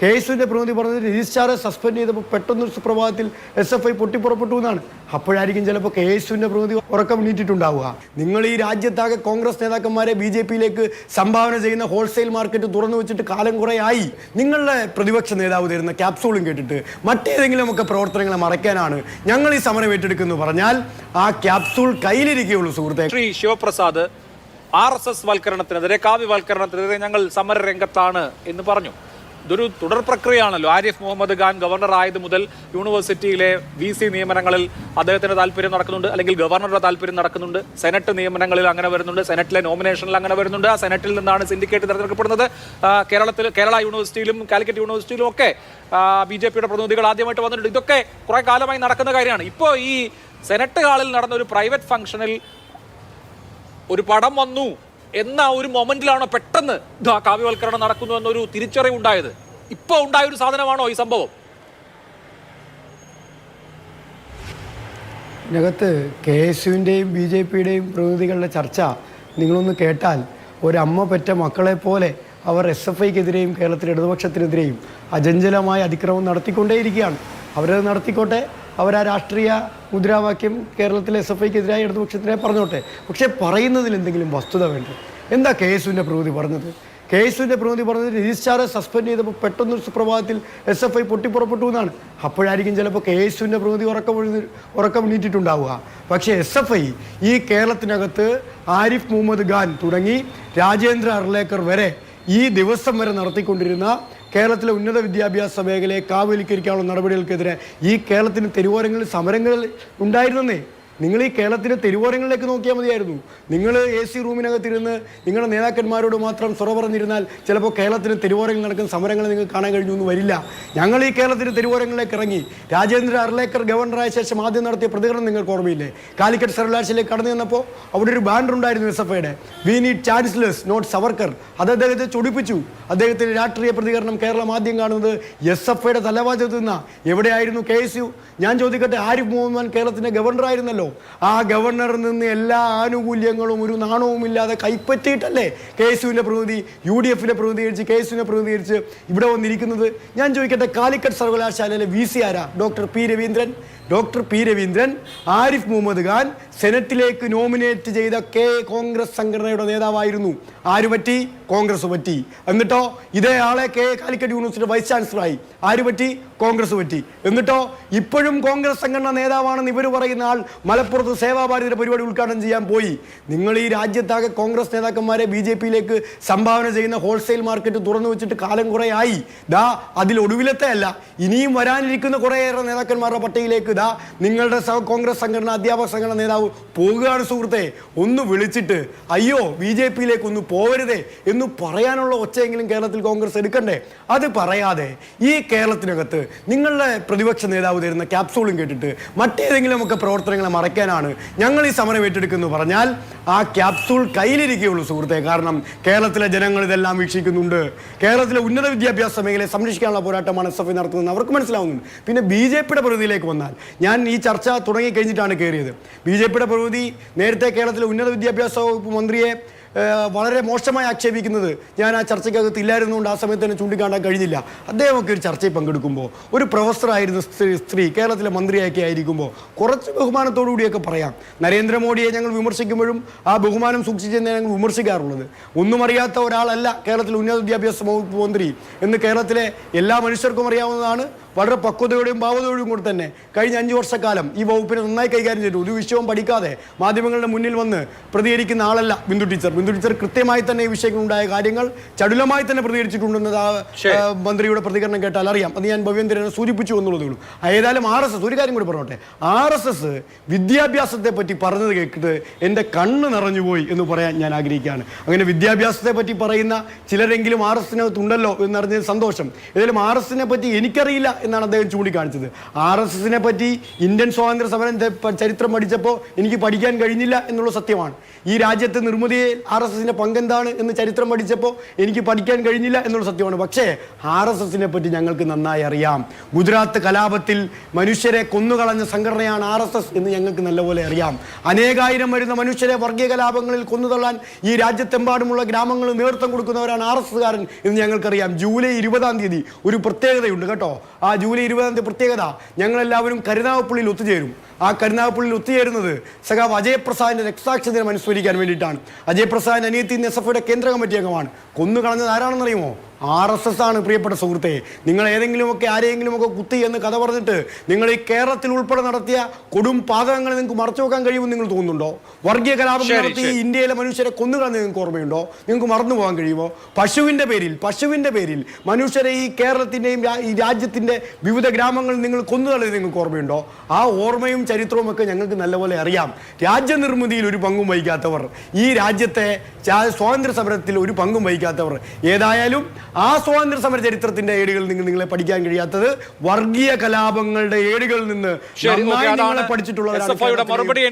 K പ്രതി പറഞ്ഞത് രജിസ്ട്രാറെ suspend ചെയ്തപ്പോൾ പെട്ടെന്ന് സുപ്രഭാതത്തിൽ എസ് എഫ് ഐ പൊട്ടിപ്പുറപ്പെട്ടു എന്നാണ്. അപ്പോഴായിരിക്കും ചിലപ്പോൾ കേസുവിന്റെ പ്രതി ഉറക്കം നീട്ടിട്ടുണ്ടാവുക നിങ്ങൾ ഈ രാജ്യത്താകെ കോൺഗ്രസ് നേതാക്കന്മാരെ ബി ജെ പിയിലേക്ക് സംഭാവന ചെയ്യുന്ന ഹോൾസെയിൽ മാർക്കറ്റ് തുറന്നു വെച്ചിട്ട് കാലം കുറേ ആയി. നിങ്ങളുടെ പ്രതിപക്ഷ നേതാവ് തരുന്ന ക്യാപ്സൂളും കേട്ടിട്ട് മറ്റേതെങ്കിലുമൊക്കെ പ്രവർത്തനങ്ങളെ മറയ്ക്കാനാണ് ഞങ്ങൾ ഈ സമരം ഏറ്റെടുക്കുന്നു പറഞ്ഞാൽ ആ ക്യാപ്സൂൾ കയ്യിലിരിക്കുകയുള്ളൂ സുഹൃത്തെ. Shri Sivaprasad R S S വൽക്കരണത്തിനെതിരെ കാവ്യവൽക്കരണത്തിനെതിരെ ഞങ്ങൾ സമര രംഗത്താണ് എന്ന് പറഞ്ഞു. ഇതൊരു തുടർ പ്രക്രിയയാണല്ലോ. ആരിഫ് മുഹമ്മദ് ഖാൻ ഗവർണർ ആയത് മുതൽ യൂണിവേഴ്സിറ്റിയിലെ വി സി നിയമനങ്ങളിൽ അദ്ദേഹത്തിന്റെ താല്പര്യം നടക്കുന്നുണ്ട്. അല്ലെങ്കിൽ ഗവർണറുടെ താല്പര്യം നടക്കുന്നുണ്ട്. സെനറ്റ് നിയമനങ്ങളിൽ അങ്ങനെ വരുന്നുണ്ട്. സെനറ്റിലെ നോമിനേഷനിൽ അങ്ങനെ വരുന്നുണ്ട്. ആ സെനറ്റിൽ നിന്നാണ് സിൻഡിക്കേറ്റ് തിരഞ്ഞെടുക്കപ്പെടുന്നത്. കേരളത്തിൽ കേരള യൂണിവേഴ്സിറ്റിയിലും കാലിക്കറ്റ് യൂണിവേഴ്സിറ്റിയിലും ഒക്കെ ബി ജെ പിയുടെ പ്രതിനിധികൾ ആദ്യമായിട്ട് വന്നിട്ടുണ്ട്. ഇതൊക്കെ കുറെ കാലമായി നടക്കുന്ന കാര്യമാണ്. ഇപ്പോൾ ഈ സെനറ്റ് ഹാളിൽ നടന്ന ഒരു പ്രൈവറ്റ് ഫംഗ്ഷനിൽ ഒരു പടം വന്നു. എന്ന ഒരു മൊമെന്റിലാണോ പെട്ടെന്ന് കാവ്യവൽക്കരണം നടക്കുന്നു എന്നൊരു തിരിച്ചറിവ് ഉണ്ടായത്? ഇപ്പൊ ഉണ്ടായ ഒരു സാധനമാണോ ഈ സംഭവം? ഇതിനകത്ത് കെ എസ് യുവിന്റെയും ബി ജെ പിയുടെയും പ്രതിനിധികളുടെ ചർച്ച നിങ്ങളൊന്ന് കേട്ടാൽ ഒരമ്മ പെറ്റ മക്കളെ പോലെ അവർ എസ് എഫ് ഐക്കെതിരെയും കേരളത്തിലെ ഇടതുപക്ഷത്തിനെതിരെയും അജഞ്ചലമായ അതിക്രമം നടത്തിക്കൊണ്ടേയിരിക്കുകയാണ്. അവരത് നടത്തിക്കോട്ടെ? അവർ ആ രാഷ്ട്രീയ മുദ്രാവാക്യം കേരളത്തിലെ എസ് എഫ് ഐക്കെതിരായ ഇടതുപക്ഷത്തിനെ പറഞ്ഞോട്ടെ. പക്ഷേ പറയുന്നതിൽ എന്തെങ്കിലും വസ്തുത വേണ്ട? എന്താ കെ എസ് യുവിന്റെ പ്രതിനിധി പറഞ്ഞത്? കെ എസുവിന്റെ പ്രതിനിധി പറഞ്ഞത് രജിസ്ട്രാറെ സസ്പെൻഡ് ചെയ്തപ്പോൾ പെട്ടെന്നൊരു സുപ്രഭാതത്തിൽ എസ് എഫ് ഐ പൊട്ടിപ്പുറപ്പെട്ടു എന്നാണ്. അപ്പോഴായിരിക്കും ചിലപ്പോൾ കെ എസുവിന്റെ പ്രതിനിധി ഉറക്കം ഉറക്കം നീട്ടിട്ടുണ്ടാവുക. പക്ഷേ എസ് എഫ് ഐ ഈ കേരളത്തിനകത്ത് ആരിഫ് മുഹമ്മദ് ഖാൻ തുടങ്ങി രാജേന്ദ്ര അർലേക്കർ വരെ ഈ ദിവസം വരെ നടത്തിക്കൊണ്ടിരുന്ന കേരളത്തിലെ ഉന്നത വിദ്യാഭ്യാസ മേഖലയെ കാവലിക്കരിക്കാനുള്ള നടപടികൾക്കെതിരെ ഈ കേരളത്തിന് തെരുവോരങ്ങളിൽ സമരങ്ങൾ ഉണ്ടായിരുന്നേ നിങ്ങൾ ഈ കേരളത്തിന്റെ തെരുവോരങ്ങളിലേക്ക് നോക്കിയാൽ മതിയായിരുന്നു. നിങ്ങൾ എ സി റൂമിനകത്തിരുന്ന് നിങ്ങളുടെ നേതാക്കന്മാരോട് മാത്രം സ്വറ പറഞ്ഞിരുന്നാൽ ചിലപ്പോൾ കേരളത്തിന് തെരുവോരങ്ങളിൽ നടക്കുന്ന സമരങ്ങൾ നിങ്ങൾക്ക് കാണാൻ കഴിഞ്ഞു എന്ന് വരില്ല. ഞങ്ങൾ ഈ കേരളത്തിന് തിരുവോരങ്ങളിലേക്ക് ഇറങ്ങി. രാജേന്ദ്ര അർലേക്കർ ഗവർണറായ ശേഷം ആദ്യം നടത്തിയ പ്രതികരണം നിങ്ങൾക്ക് ഓർമ്മയില്ലേ? കാലിക്കറ്റ് സർവകലാശാലയിലേക്ക് കടന്നു ചെന്നപ്പോൾ അവിടെ ഒരു ബാനർ ഉണ്ടായിരുന്നു എസ് എഫ് ഐയുടെ we need chancellors not Savarkar അത് അദ്ദേഹത്തെ ചൊടിപ്പിച്ചു. അദ്ദേഹത്തിന്റെ രാഷ്ട്രീയ പ്രതികരണം കേരളം ആദ്യം കാണുന്നത് എസ് എഫ് ഐയുടെ തലവാചകത്തിൽ നിന്നാ. എവിടെയായിരുന്നു കെ എസ് യു? ഞാൻ ചോദിക്കട്ടെ ആരിഫ് മുഹമ്മദ് കേരളത്തിന്റെ ആയിരുന്നല്ലോ ആ ഗവർണറിൽ നിന്ന് എല്ലാ ആനുകൂല്യങ്ങളും ഒരു നാണവുമില്ലാതെ കൈപ്പറ്റിയിട്ടല്ലേ കെ എസ് യുവിന്റെ പ്രതിനിധി യു ഡി എഫിന്റെ പ്രതിനിധീകരിച്ച് കെ എസ് യുവിനെ പ്രതിനിധീകരിച്ച് ഇവിടെ വന്നിരിക്കുന്നത്? ഞാൻ ചോദിക്കട്ടെ കാലിക്കറ്റ് സർവകലാശാലയിലെ വി സി ആരാ? Doctor P Raveendran. Doctor P Raveendran Arif Mohammad Khan സെനറ്റിലേക്ക് nominate ചെയ്ത കെ കോൺഗ്രസ് സംഘടനയുടെ നേതാവായിരുന്നു. ആര് പറ്റി? കോൺഗ്രസ് പറ്റി. എന്നിട്ടോ ഇതേ ആളെ കെ കാലിക്കറ്റ് യൂണിവേഴ്സിറ്റി വൈസ് ചാൻസലറായി. ആര് പറ്റി? കോൺഗ്രസ് പറ്റി. എന്നിട്ടോ ഇപ്പോഴും കോൺഗ്രസ് സംഘടന നേതാവാണെന്ന് ഇവർ പറയുന്ന ആൾ മലപ്പുറത്ത് സേവാഭാരതിയുടെ പരിപാടി ഉദ്ഘാടനം ചെയ്യാൻ പോയി. നിങ്ങൾ ഈ രാജ്യത്താകെ കോൺഗ്രസ് നേതാക്കന്മാരെ ബി ജെ പിയിലേക്ക് സംഭാവന ചെയ്യുന്ന ഹോൾസെയിൽ മാർക്കറ്റ് തുറന്നു വെച്ചിട്ട് കാലം കുറേ ആയി. ദാ അതിൽ ഒടുവിലത്തെ അല്ല ഇനിയും വരാനിരിക്കുന്ന കുറേയേറെ നേതാക്കന്മാരുടെ പട്ടികയിലേക്ക് ഇതാ നിങ്ങളുടെ കോൺഗ്രസ് സംഘടന അധ്യാപക സംഘടന നേതാവ് പോകുകയാണ് സുഹൃത്തെ. ഒന്ന് വിളിച്ചിട്ട് അയ്യോ ബി ജെ പിയിലേക്ക് ഒന്ന് പോവരുതേ എന്ന് പറയാനുള്ള ഒച്ചയെങ്കിലും കേരളത്തിൽ കോൺഗ്രസ് എടുക്കണ്ടേ? അത് പറയാതെ ഈ കേരളത്തിനകത്ത് നിങ്ങളുടെ പ്രതിപക്ഷ നേതാവ് തരുന്ന ക്യാപ്സൂളും കേട്ടിട്ട് മറ്റേതെങ്കിലും ഒക്കെ പ്രവർത്തനങ്ങളെ മറയ്ക്കാനാണ് ഞങ്ങൾ ഈ സമരം ഏറ്റെടുക്കുന്നു പറഞ്ഞാൽ ആ ക്യാപ്സൂൾ കയ്യിലിരിക്കുകയുള്ളൂ സുഹൃത്തെ. കാരണം കേരളത്തിലെ ജനങ്ങൾ ഇതെല്ലാം വീക്ഷിക്കുന്നുണ്ട്. കേരളത്തിലെ ഉന്നത വിദ്യാഭ്യാസ മേഖലയെ സംരക്ഷിക്കാനുള്ള പോരാട്ടമാണ് എസ് എഫ് ഐ നടത്തുന്നത് അവർക്ക് മനസ്സിലാവുന്നുണ്ട്. പിന്നെ ബി ജെ പിയുടെ പ്രതിനിധിയിലേക്ക് വന്നാൽ ഞാൻ ഈ ചർച്ച തുടങ്ങി കഴിഞ്ഞിട്ടാണ് കയറിയത്. ബി ജെ പിയുടെ പ്രതിനിധി നേരത്തെ കേരളത്തിലെ ഉന്നത വിദ്യാഭ്യാസ വകുപ്പ് മന്ത്രിയെ വളരെ മോശമായി ആക്ഷേപിക്കുന്നത് ഞാൻ ആ ചർച്ചയ്ക്കകത്ത് ഇല്ലായിരുന്നുകൊണ്ട് ആ സമയത്ത് തന്നെ ചൂണ്ടിക്കാണാൻ കഴിഞ്ഞില്ല. അദ്ദേഹമൊക്കെ ഒരു ചർച്ചയിൽ പങ്കെടുക്കുമ്പോൾ ഒരു പ്രൊഫസറായിരുന്ന സ്ത്രീ സ്ത്രീ കേരളത്തിലെ മന്ത്രിയൊക്കെ ആയിരിക്കുമ്പോൾ കുറച്ച് ബഹുമാനത്തോടു കൂടിയൊക്കെ പറയാം. നരേന്ദ്രമോദിയെ ഞങ്ങൾ വിമർശിക്കുമ്പോഴും ആ ബഹുമാനം സൂക്ഷിച്ചെന്ന് ഞങ്ങൾ വിമർശിക്കാറുള്ളത്. ഒന്നും അറിയാത്ത ഒരാളല്ല കേരളത്തിലെ ഉന്നത വിദ്യാഭ്യാസ വകുപ്പ് മന്ത്രി എന്ന് കേരളത്തിലെ എല്ലാ മനുഷ്യർക്കും അറിയാവുന്നതാണ്. വളരെ പക്വതയോടെയും ഭാവതയോടെയും കൂടി തന്നെ കഴിഞ്ഞ അഞ്ച് വർഷക്കാലം ഈ വകുപ്പിനെ നന്നായി കൈകാര്യം ചെയ്തു. ഒരു വിഷയവും പഠിക്കാതെ മാധ്യമങ്ങളുടെ മുന്നിൽ വന്ന് പ്രതികരിക്കുന്ന ആളല്ല ബിന്ദു ടീച്ചർ. ബിന്ദു ടീച്ചർ കൃത്യമായി തന്നെ ഈ വിഷയങ്ങളുണ്ടായ കാര്യങ്ങൾ ചടുലമായി തന്നെ പ്രതികരിച്ചിട്ടുണ്ടെന്നത് ആ മന്ത്രിയുടെ പ്രതികരണം കേട്ടാൽ അറിയാം. അത് ഞാൻ ഭവ്യന്തരനെ സൂചിപ്പിച്ചു എന്നുള്ളതേ ഉള്ളൂ. ഏതായാലും ആർ എസ് എസ് ഒരു കാര്യം കൂടി പറഞ്ഞോട്ടെ. ആർ എസ് എസ് വിദ്യാഭ്യാസത്തെ പറ്റി പറഞ്ഞത് കേട്ടിട്ട് എന്റെ കണ്ണ് നിറഞ്ഞുപോയി എന്ന് പറയാൻ ഞാൻ ആഗ്രഹിക്കുകയാണ്. അങ്ങനെ വിദ്യാഭ്യാസത്തെ പറ്റി പറയുന്ന ചിലരെങ്കിലും ആർ എസ് എസിനകത്തുണ്ടല്ലോ എന്നറിഞ്ഞ സന്തോഷം. ഏതായാലും ആർ എസിനെ പറ്റി എനിക്കറിയില്ല എന്നാണ് അദ്ദേഹം ചൂണ്ടിക്കാണിച്ചത്. ആർ എസ് എസിനെ പറ്റി ഇന്ത്യൻ സ്വാതന്ത്ര്യ സമരം ചരിത്രം പഠിച്ചപ്പോൾ എനിക്ക് പഠിക്കാൻ കഴിഞ്ഞില്ല എന്നുള്ള സത്യമാണ്. ഈ രാജ്യത്തെ നിർമ്മിതിയിൽ ആർ എസ് എസിന്റെ പങ്കെന്താണ് എന്ന് ചരിത്രം പഠിച്ചപ്പോൾ എനിക്ക് പഠിക്കാൻ കഴിഞ്ഞില്ല എന്നുള്ള സത്യമാണ്. പക്ഷേ ആർ എസ് എസിനെ പറ്റി ഞങ്ങൾക്ക് നന്നായി അറിയാം. ഗുജറാത്ത് കലാപത്തിൽ മനുഷ്യരെ കൊന്നുകളഞ്ഞ സംഘടനയാണ് ആർ എസ് എസ് എന്ന് ഞങ്ങൾക്ക് നല്ലപോലെ അറിയാം. അനേകായിരം വരുന്ന മനുഷ്യരെ വർഗീയ കലാപങ്ങളിൽ കൊന്നുതള്ളാൻ ഈ രാജ്യത്തെമ്പാടുമുള്ള ഗ്രാമങ്ങൾ നേതൃത്വം കൊടുക്കുന്നവരാണ് ആർ എസ് എസ്കാരൻ എന്ന് ഞങ്ങൾക്കറിയാം. ജൂലൈ ഇരുപതാം തീയതി ഒരു പ്രത്യേകതയുണ്ട് കേട്ടോ. ആ ജൂലൈ ഇരുപതാം തീയതി പ്രത്യേകത. ഞങ്ങളെല്ലാവരും കരുനാഗപ്പള്ളിയിൽ ഒത്തുചേരും. ആ കരുനാഗപ്പള്ളിയിൽ ഒത്തുചേരുന്നത് സഖാവ് അജയപ്രസാദിന്റെ രക്താക്ഷ ദിനം അനുസ്മരിക്കാൻ വേണ്ടിയിട്ടാണ്. അജയപ്രസാദിന്റെ അനിയത്തി എസ് എഫ് കേന്ദ്ര കമ്മിറ്റി അംഗമാണ്. കൊന്നു കളഞ്ഞത് ആരാണെന്നറിയുമോ? ആർ എസ് എസ് ആണ് പ്രിയപ്പെട്ട സുഹൃത്തെ. നിങ്ങൾ ഏതെങ്കിലുമൊക്കെ ആരെയെങ്കിലുമൊക്കെ കുത്തി എന്ന് കഥ പറഞ്ഞിട്ട് നിങ്ങൾ ഈ കേരളത്തിൽ ഉൾപ്പെടെ നടത്തിയ കൊടും പാതകങ്ങൾ നിങ്ങൾക്ക് മറച്ചു വെക്കാൻ കഴിയുമെന്ന് നിങ്ങൾ തോന്നുന്നുണ്ടോ? വർഗീയ കലാപം നടത്തി ഇന്ത്യയിലെ മനുഷ്യരെ കൊന്നുകളഞ്ഞ് നിങ്ങൾക്ക് ഓർമ്മയുണ്ടോ? നിങ്ങൾക്ക് മറന്നു പോകാൻ കഴിയുമോ? പശുവിന്റെ പേരിൽ പശുവിന്റെ പേരിൽ മനുഷ്യരെ ഈ കേരളത്തിന്റെയും ഈ രാജ്യത്തിന്റെ വിവിധ ഗ്രാമങ്ങളിൽ നിങ്ങൾ കൊന്നുകളെന്ന് നിങ്ങൾക്ക് ഓർമ്മയുണ്ടോ? ആ ഓർമ്മയും ചരിത്രവും ഒക്കെ ഞങ്ങൾക്ക് നല്ലപോലെ അറിയാം. രാജ്യനിർമ്മിതിയിൽ ഒരു പങ്കും വഹിക്കാത്തവർ ഈ രാജ്യത്തെ സ്വാതന്ത്ര്യ സമരത്തിൽ ഒരു പങ്കും വഹിക്കാത്തവർ. ഏതായാലും ആ സ്വാതന്ത്ര്യ സമര ചരിത്രത്തിന്റെ ഏടുകൾ നിങ്ങൾ നിങ്ങളെ പഠിക്കാൻ കഴിയാത്തത് വർഗീയ കലാപങ്ങളുടെ ഏടുകളിൽ നിന്ന് കേരളത്തിലെ മറുപടി